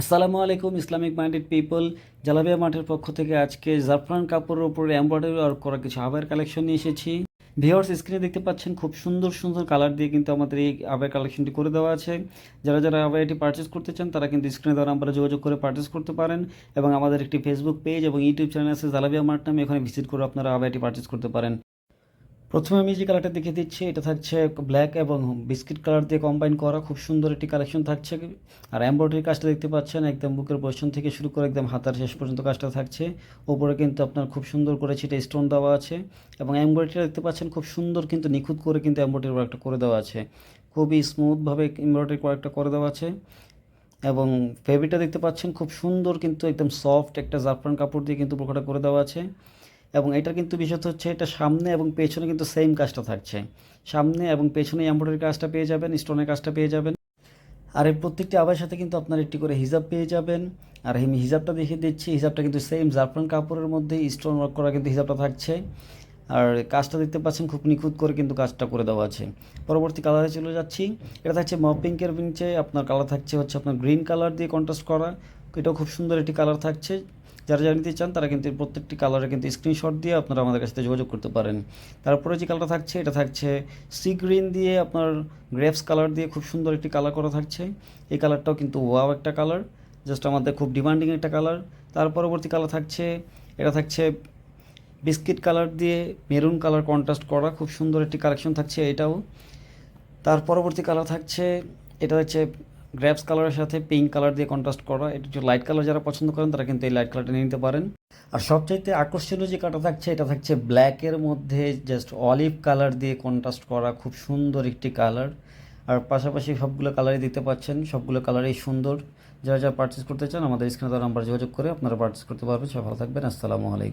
আসসালামু আলাইকুম, Islamic minded people. Jalabiya মাঠের পক্ষ থেকে আজকে জাফরান কাপড়ের উপরে এমব্রয়ডারি ওয়ার্ক করা কিছু আবার কালেকশন নিয়ে এসেছি। ভিওর্স স্ক্রিনে দেখতে পাচ্ছেন খুব সুন্দর সুন্দর কালার দিয়ে কিন্তু আমাদের এই আবার কালেকশনটি করে দেওয়া আছে। যারা যারা আবার এটি পারচেস করতে চান, তারা কিন্তু স্ক্রিনে দেওয়া নাম্বারে যোগাযোগ করে পারচেস করতে পারেন এবং আমাদের একটি ফেসবুক পেজ এবং ইউটিউব চ্যানেল আছে জালাবিয়া মার্ট নামে। এখানে ভিজিট করে আপনারা আবার এটি পারচেস করতে পারেন। প্রথমে আমি যে কালারটা দেখিয়ে দিচ্ছি, এটা থাকছে ব্ল্যাক এবং বিস্কিট কালার দিয়ে কম্বাইন করা। খুব সুন্দর একটি কালেকশন থাকছে। আর এমব্রয়ডারি কাজটা দেখতে পাচ্ছেন, একদম বুকের পোর্শন থেকে শুরু করে একদম হাতার শেষ পর্যন্ত কাজটা থাকছে। ওপরে কিন্তু আপনার খুব সুন্দর করে সেটা স্টোন দেওয়া আছে এবং এমব্রয়ডারিটা দেখতে পাচ্ছেন, খুব সুন্দর কিন্তু নিখুঁত করে কিন্তু এমব্রয়ডারি ওয়ার্কটা করে দেওয়া আছে। খুবই স্মুথভাবে এমব্রয়ডারি ওয়ার্কটা করে দেওয়া আছে এবং ফেব্রিকটা দেখতে পাচ্ছেন, খুব সুন্দর কিন্তু একদম সফট একটা জাফরান কাপড় দিয়ে কিন্তু পোকাটা করে দেওয়া আছে। এবং এটা কিন্তু বিষয়টা হচ্ছে এটা সামনে এবং পেছনে কিন্তু সেম কাজটা থাকছে। সামনে এবং পেছনে এমব্রয়ডারি কাজটা পেয়ে যাবেন স্টোনের কাজটা পেয়ে যাবেন। আর এই প্রত্যেকটি আবার সাথে কিন্তু আপনার একটি করে হিজাব পেয়ে যাবেন। আর আমি হিজাবটা দেখিয়ে দিচ্ছি, হিজাবটা কিন্তু সেম জাফরান কাপড়ের মধ্যে স্টোন ওয়ার্ক করা কিন্তু হিজাবটা থাকছে। আর কাজটা দেখতে পাচ্ছেন খুব নিখুঁত করে কিন্তু কাজটা করে দেওয়া আছে। পরবর্তী কালারে চলে যাচ্ছি। এটা থাকছে মপ পিঙ্কের নিচে, আপনার কালার থাকছে হচ্ছে আপনার গ্রিন কালার দিয়ে কন্ট্রাস্ট করা। এটাও খুব সুন্দর একটি কালার থাকছে। যারা যারা নিতে চান, তারা কিন্তু প্রত্যেকটি কালারে কিন্তু স্ক্রিনশট দিয়ে আপনারা আমাদের কাছ যোগাযোগ করতে পারেন। তারপরে যে কালারটা থাকছে, এটা থাকছে সি গ্রিন দিয়ে আপনার গ্রেপস কালার দিয়ে খুব সুন্দর একটি কালার করা থাকছে। এই কালারটাও কিন্তু ওয়াও একটা কালার জাস্ট আমাদের খুব ডিমান্ডিং একটা কালার তার পরবর্তী কালার থাকছে, এটা থাকছে বিস্কিট কালার দিয়ে মেরুন কালার কন্ট্রাস্ট করা, খুব সুন্দর একটি কালেকশন থাকছে এটাও। তার পরবর্তী কালার থাকছে, এটা হচ্ছে গ্র্যাপস কালারের সাথে পিঙ্ক কালার দিয়ে কন্ট্রাস্ট করা। এটা লাইট কালার যারা পছন্দ করেন তারা কিন্তু এই লাইট কালারটা নিতে পারেন। আর সবচাইতে আকর্ষণীয় যে কাটা থাকছে, এটা থাকছে ব্ল্যাকের মধ্যে জাস্ট অলিভ কালার দিয়ে কন্ট্রাস্ট করা, খুব সুন্দর একটি কালার আর পাশাপাশি সবগুলো কালারই দেখতে পাচ্ছেন, সবগুলো কালারই সুন্দর। যারা যারা পারচেস করতে চান, আমাদের স্ক্রিনে তার নাম্বার যোগাযোগ করে আপনারা পারচেস করতে পারবেন। সবাই ভালো থাকবেন, আসসালামু আলাইকুম।